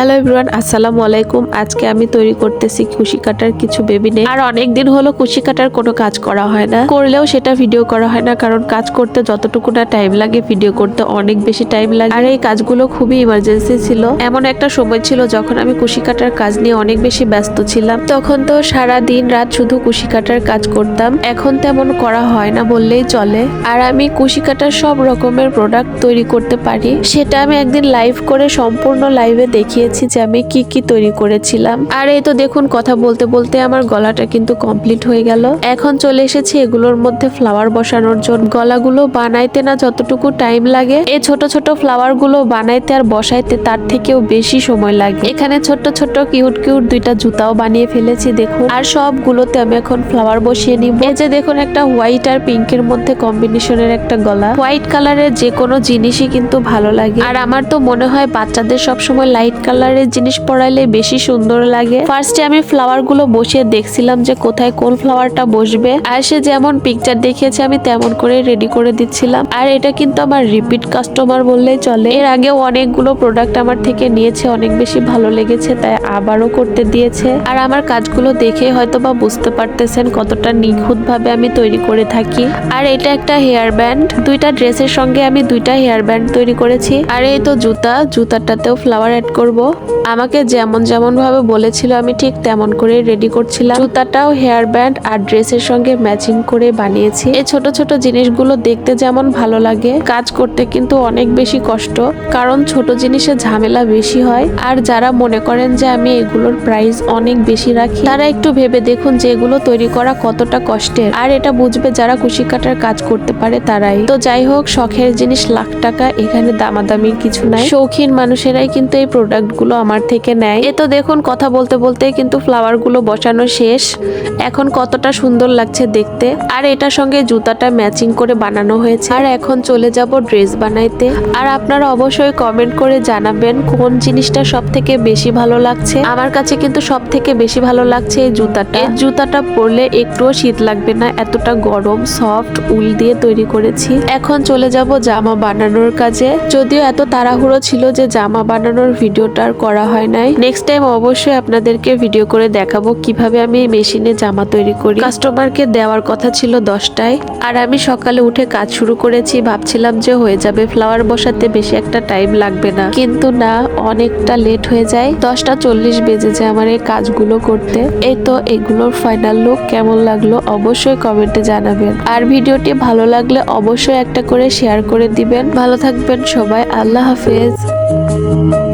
Hello everyone, আসসালামু আলাইকুম। আজকে আমি তৈরি করতেছি কুশি কাটার কিছু বেবি নেই আর অনেক দিন হলো কুশি কাটার কোনো কাজ করা হয় না। করলেও সেটা ভিডিও করা হয় না, কারণ কাজ করতে যতটুকু না টাইম লাগে, ভিডিও করতে অনেক বেশি টাইম লাগে। আর এই কাজগুলো খুবই ইমার্জেন্সি ছিল। এমন একটা সময় ছিল যখন আমি কুশি কাটার কাজ নিয়ে অনেক বেশি ব্যস্ত ছিলাম। তখন তো সারা দিন রাত শুধু কুশি কাটার কাজ করতাম। এখন তেমন করা হয় না বললেই চলে। আর আমি কুশি কাটার সব রকমের প্রোডাক্ট তৈরি করতে পারি। সেটা আমি একদিন লাইভ করে সম্পূর্ণ লাইভে দেখিয়েছি যে আমি কি কি তৈরি করেছিলাম। আর এই তো দেখুন, কথা বলতে বলতে আমার গলাটা কিন্তু কমপ্লিট হয়ে গেল। এখন চলে এসেছি এগুলোর মধ্যে ফ্লাওয়ার বসানোর জন্য। গলাগুলো বানাইতে না যতটুকু টাইম লাগে, এই ছোট ছোট ফ্লাওয়ারগুলো বানাইতে আর বসাইতে তার থেকেও বেশি সময় লাগে। এখানে ছোট ছোট কিউট কিউট দুইটা জুতাও বানিয়ে ফেলেছি, দেখুন। আর সবগুলোতে আমি এখন ফ্লাওয়ার বসিয়ে নিব। এই যে দেখুন, একটা হোয়াইট আর পিঙ্কের মধ্যে কম্বিনেশনের একটা গলা। হোয়াইট কালারের যে কোনো জিনিসই কিন্তু ভালো লাগে। আর আমার তো মনে হয় বাচ্চাদের সবসময় লাইট কালারের জিনিস পরাইলে বেশি সুন্দর লাগে। ফার্স্টে আমি ফ্লাওয়ারগুলো বসিয়ে দেখছিলাম যে কোথায় কোন ফ্লাওয়ারটা বসবে। আর সে যেমন পিকচার দেখিয়েছে, আমি তেমন করে রেডি করে দিচ্ছিলাম। আর এটা কিন্তু আমার রিপিট কাস্টমার বললেই চলে। এর আগেও অনেকগুলো প্রোডাক্ট আমার থেকে নিয়েছে, অনেক বেশি ভালো লেগেছে, তাই আবারও করতে দিয়েছে। আর আমার কাজগুলো দেখে হয়তো বা বুঝতে পারতেছেন কতটা নিখুঁত ভাবে আমি তৈরি করে থাকি। আর এটা একটা হেয়ার ব্যান্ড দুইটা ড্রেসের সঙ্গে আমি দুইটা হেয়ার ব্যান্ড তৈরি করেছি। আর এই তো জুতা, জুতাটাতেও ফ্লাওয়ার অ্যাড করব। Bo. আমাকে যেমন যেমন ভাবে বলেছিল, আমি ঠিক তেমন করে রেডি করছিলাম। জুতাটাও হেয়ার ব্যান্ড আর ড্রেসের সঙ্গে ম্যাচিং করে বানিয়েছি। এই ছোট ছোট জিনিসগুলো দেখতে যেমন ভালো লাগে, কাজ করতে কিন্তু অনেক বেশি কষ্ট, কারণ ছোট জিনিসের ঝামেলা বেশি হয়। আর যারা মনে করেন যে আমি এগুলোর প্রাইস অনেক বেশি রাখি, তারা একটু ভেবে দেখুন যে এগুলো তৈরি করা কতটা কষ্টের। আর এটা বুঝবে যারা কুশি কাটার কাজ করতে পারে তারাই। তো যাই হোক, শখের জিনিস লাখ টাকা, এখানে দামাদামির কিছু নাই। শৌখিন মানুষেরাই কিন্তু এই প্রোডাক্টগুলো আমার থেকে নেয়। এ তো দেখুন, কথা বলতে বলতে কিন্তু ফ্লাওয়ারগুলো বসানো শেষ। এখন কতটা সুন্দর লাগছে দেখতে। আর এটার সঙ্গে জুতাটা ম্যাচিং করে বানানো হয়েছে। আর এখন চলে যাব ড্রেস বানাইতে। আর আপনারা অবশ্যই কমেন্ট করে জানাবেন কোন জিনিসটা সব থেকে বেশি ভালো লাগছে। আমার কাছে কিন্তু সব থেকে বেশি ভালো লাগছে এই জুতাটা। এই জুতাটা পরলে একটুও শীত লাগবে না। এতটা গরম সফট উল দিয়ে তৈরি করেছি। এখন চলে যাব জামা বানানোর কাজে। যদিও এত তাড়াহুড়ো ছিল যে জামা বানানোর ভিডিওটা আর করা হয় নাই। নেক্সট টাইম অবশ্যই আপনাদেরকে ভিডিও করে দেখাবো কীভাবে আমি এই মেশিনে জামা তৈরি করি। কাস্টমারকে দেওয়ার কথা ছিল দশটায়। আর আমি সকালে উঠে কাজ শুরু করেছি, ভাবছিলাম যে হয়ে যাবে। ফ্লাওয়ার বসাতে বেশি একটা টাইম লাগবে না। কিন্তু না, অনেকটা লেট হয়ে যায়। দশটা চল্লিশ বেজে যায় আমার এই কাজগুলো করতে। এই তো এগুলোর ফাইনাল লুক কেমন লাগল অবশ্যই কমেন্টে জানাবেন। আর ভিডিওটি ভালো লাগলে অবশ্যই একটা করে শেয়ার করে দিবেন। ভালো থাকবেন সবাই, আল্লাহ হাফেজ।